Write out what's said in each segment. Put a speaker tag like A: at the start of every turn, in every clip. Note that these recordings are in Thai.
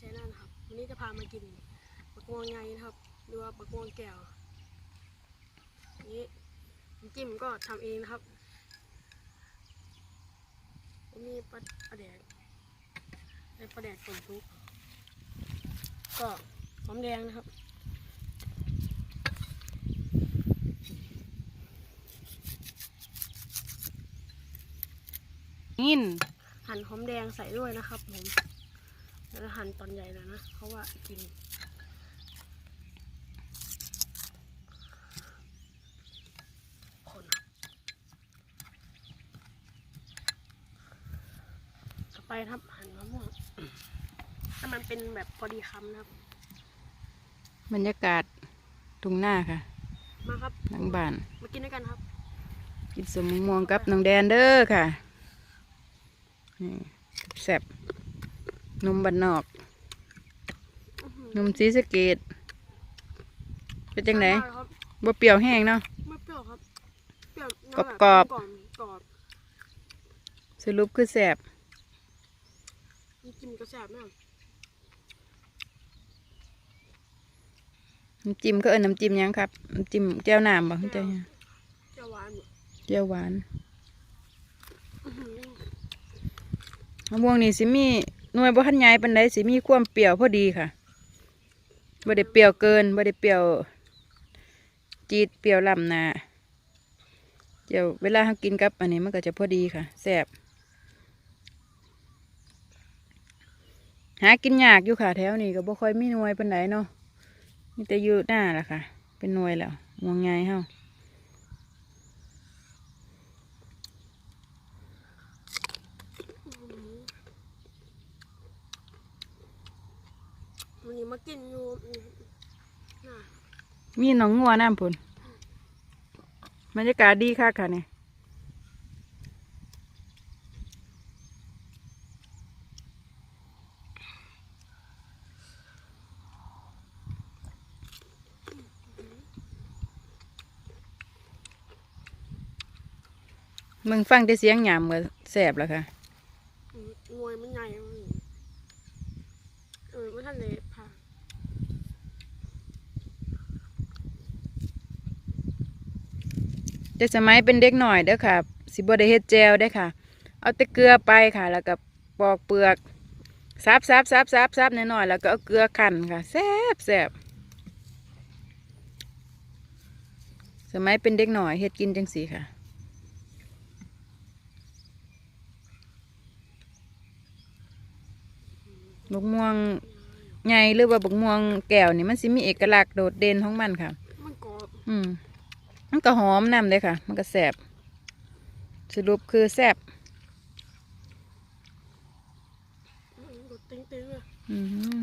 A: ชแนลนะครับ วันนี้จะพามากินปักม่วงไงนะครับหรือว่าปักม่วงแก้วนี้น้ำจิ้มก็ทำเองนะครับมีปลาปลาแดกเป็นปลาแดกป่นทุก ก็หอมแดงนะครับ
B: ยิน
A: หั่นหอมแดงใส่ด้วยนะครับผม แล้วหั่นตอนใหญ่เลยนะ เพราะว่ากิน คนต่อไปนะครับหั่นมะม่วงถ้ามันเป็นแบบพอดีคำนะครับ
B: บรรยากาศทุ่งหน้าค่ะ
A: มาครับ
B: หลังบ้าน
A: มากินด้วยกันครับ
B: กินสมม่วงกับน้องแดนเด้อค่ะนี่แซ่บ นมบันนอก
A: อื้อหือน
B: มสีสะเกตเป็นจังไหน
A: มากเลยครับ
B: บ่เปรี้ยวแห้งเนาะ
A: ไม่เปรี้ยวครับเปรี้ยว
B: กรอบกรอบ
A: กรอบกรอบ
B: สรุปคือแซ่บ
A: น้ำจิ้มก็แซ่บมาก
B: น้ำจิ้มก็เอิ้นน้ำจิ้มหยังครับน้ำจิ้มแจ่วน้ำบ่เข้าใจยัง
A: จะหวานอยู่
B: แจ่วหวาน
A: อื้อหือ
B: มะม่วงนี่สิมี หน่วยบ่ทันใหญ่ปานใดสิมีความเปรี้ยวพอดีค่ะบ่ได้เปรี้ยวเกินบ่ได้เปรี้ยว จีดเปรี้ยวลำนาเดี๋ยวเวลาเรากินกับอันนี้มันก็จะพอดีค่ะแซ่บหากินยากอยู่ค่ะแถวนี้ก็บ่ค่อยมีหน่วยปานใดเนาะมีแต่อยู่หน้าล่ะค่ะ เป็นหน่วยแล้วมองไงเฮา
A: วันนี้ มากินอยู่อืมน่ะ
B: มีหนองงัวน้ำพุ่นบรรยากาศดีค่ะค่ะเนี่ยมึงฟังแต่เสียงหยามก็แสบแล้วค่ะ
A: อืมงวยมันใหญ่มันเออไม่ทันเลย พา
B: แต่สมัยเป็นเด็กหน่อยเด้อค่ะ สิบได้เฮ็ดแจวได้อค่ะ เอาแต่เกลือไปค่ะ แล้วก็ปอกเปลือกซับซับซับซับซับหน่อยๆแล้วก็เอาเกลือคั่นค่ะแซ่บแซ่บสมัยเป็นเด็กหน่อยเฮ็ดกินจังสีค่ะบกม่วงใหญ่หรือว่าบกม่วงแก้วนี่มันสิมีเอกลักษณ์โดดเด่นของมันค่ะ
A: มันกรอบ
B: อืม มันก็หอมนำเลยค่ะ มันก็แสบสรุปคือแสบ
A: อืมกดติ้งติ้งเลย
B: อืม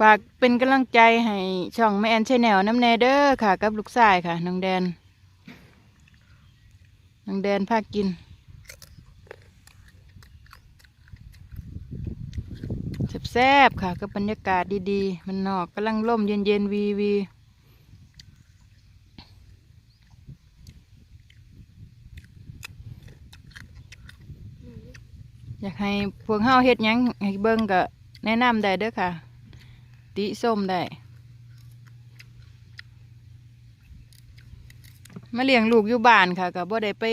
B: ฝากเป็นกำลังใจให้ช่องแม่แอนชแนลน้ำแนเด้อค่ะ กับลูกชายค่ะน้องแดนน้องแดนพากิน แซ่บๆค่ะกับบรรยากาศดีๆ มันนอกกำลังร่มเย็นๆวีวีอยากให้พวกเฮาเฮ็ดยังให้เบิ่งก็แนะนำได้เด้อค่ะ ติส้มได้มาเลี้ยงลูกอยู่บ้านค่ะก็บ่ได้ไป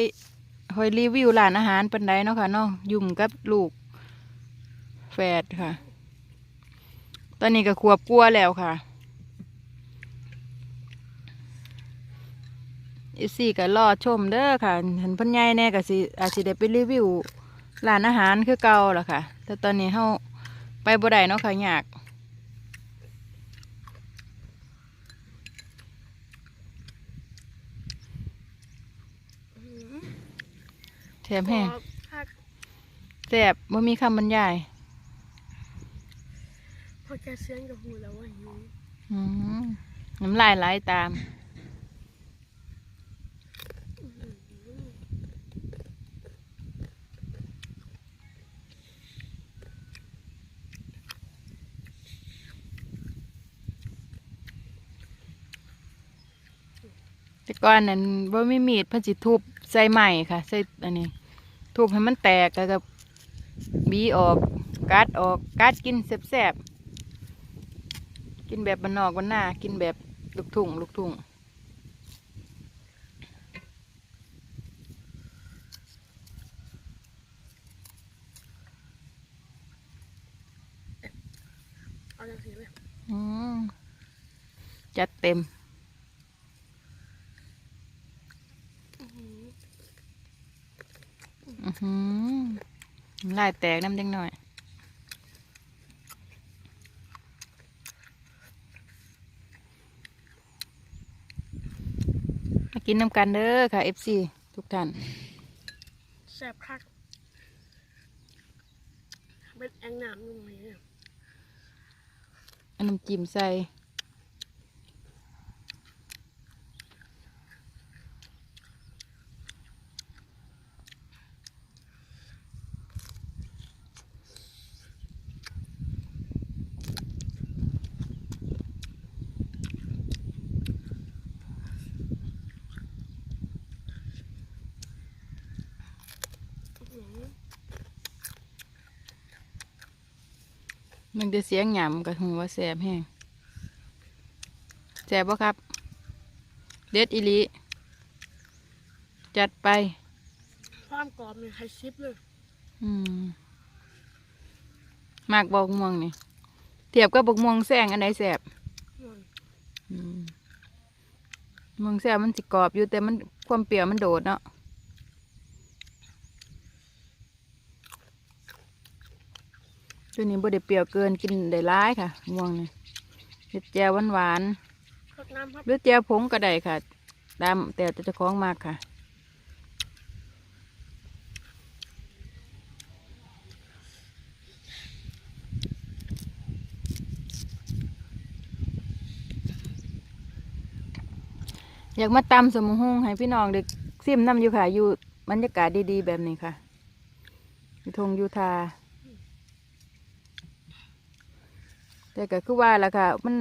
B: คอยรีวิวร้านอาหารปานใดเนาะค่ะเนาะยุ่งกับลูก แฝดค่ะ ตอนนี้ก็ขวบกลัวาแล้วค่ะอีสี่ก็รอชมเด้อค่ะ เห็นเพันใหญ่แน่ก็สิอาจสิได้ไปรีวิวร้านอาหารคือเก่าล่ะค่ะ แต่ตอนนี้เฮาไปบ่ได้เนาะค่ะยากแถม
A: กร
B: แห้
A: องบถ้า
B: แซ่บบ่มีคำบรรยาย
A: พอแก เสียงกับหูแล้วว่าหิว
B: อืมน้ำลายไหลตาม แต่ก่อนนั้นบ่มีมีดเพิ่นสิทุบใส่ไม้ค่ะ ใส่อันนี้ ทุบให้มันแตกแล้วก็บีออกกัดออกกัดกินแซ่บๆ กินแบบบ้านนอกบ้านนากินแบบลูกทุ่งลูกทุ่ง
A: เอาอย่างสีเลย
B: อืมจัดเต็ม
A: อื้อหือ
B: อือหือลายแตกน้ำเด็กหน่อย กินน้ำกันเด้อค่ะ FC ทุกท่าน
A: แซ่บคักเป็นแองน้ำอยู่ไหนเนี่ย
B: เอาน้ำจิ้มใส่
A: อื้อหือ
B: มันจะเสียงหยำกับหัวาแสบแห้งแสบปะครับ เด็ดอีหลีจัดไป
A: ความกรอบเนี่ยไฮซิปเลย
B: อืมมากบอกม่วงนี่เทียบกับบกม่วงแซงอันไหนแสบ
A: อืม
B: อืมม่วงแซงมันสิกรอบอยู่แต่มันความเปรี้ยวมันโดดเนาะ ตัวนี้บ่ได้เปรี้ยวเกินกินได้ร้ายค่ะม่วงนี่เห็ดแจ่วหวานๆ
A: รดน้ำครับ
B: หรือแจ่วผงก็ได้ค่ะตามแต่เจะคล้าของมากค่ะ อยากมาตำสมุนงให้พี่น้องเด็กซิมน้ำอยู่ค่ะ อยู่บรรยากาศดีๆ แบบนี้ค่ะอยู่ทงอยูทา แต่ก็คือว่าล่ะค่ะ มัน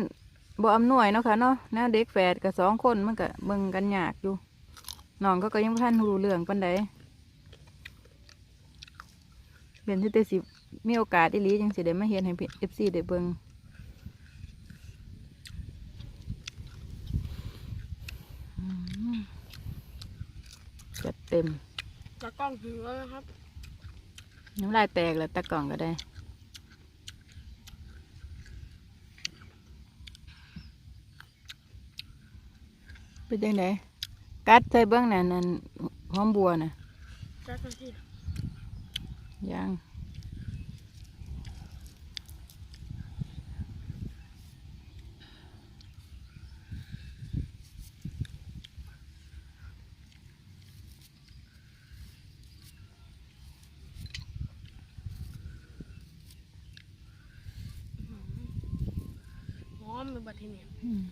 B: บ่อำนวยเนาะค่ะเนาะนะเด็กแฝดกับสองคนมันก็เบิ่งกันยากอยู่น้องก็ก็ยังบ่ทันรู้เรื่องปานใดเป็นที่แต่สิมีโอกาสอีหลีจังสิได้มาเฮ็ดให้ FC ได้เบิ่งอืมจัดเต็ม
A: ตะกล้องถือแล้วนะครับ
B: น้ำลายแตกแล้วตะกล่องก็ได้ เป็นยังไงกัดใส่เบื้องนั่นนั่นหอมบัวน่ะ
A: แจ็คกันที่
B: ยัง
A: หอมเป็นบัตรที่เนี่ย
B: อืม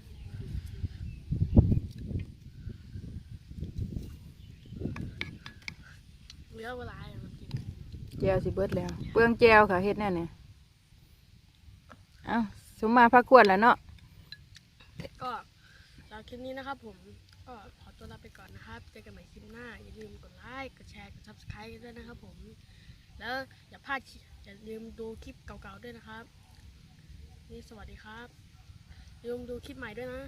A: เห ลือเวลาอย่างมันกิน
B: แจวสิเบิดแล้ว เปลืองแจวค่ะเฮ็ดแน่เนี่ยเอาสมมาพักกวดแล้วเนาะ
A: ก็สำหรับคลิปนี้นะครับ ผมก็ขอตัวลาไปก่อนนะครับเจอกันใหม่คลิปหน้า อย่าลืมกดไลค์กดแชร์กด subscribe ด้วยนะครับ ผม แล้วอย่าพลาดคลิปอย่าลืมดูคลิปเก่าๆด้วยนะครับ นี่สวัสดีครับอย่าลืมดูคลิปใหม่ด้วยนะ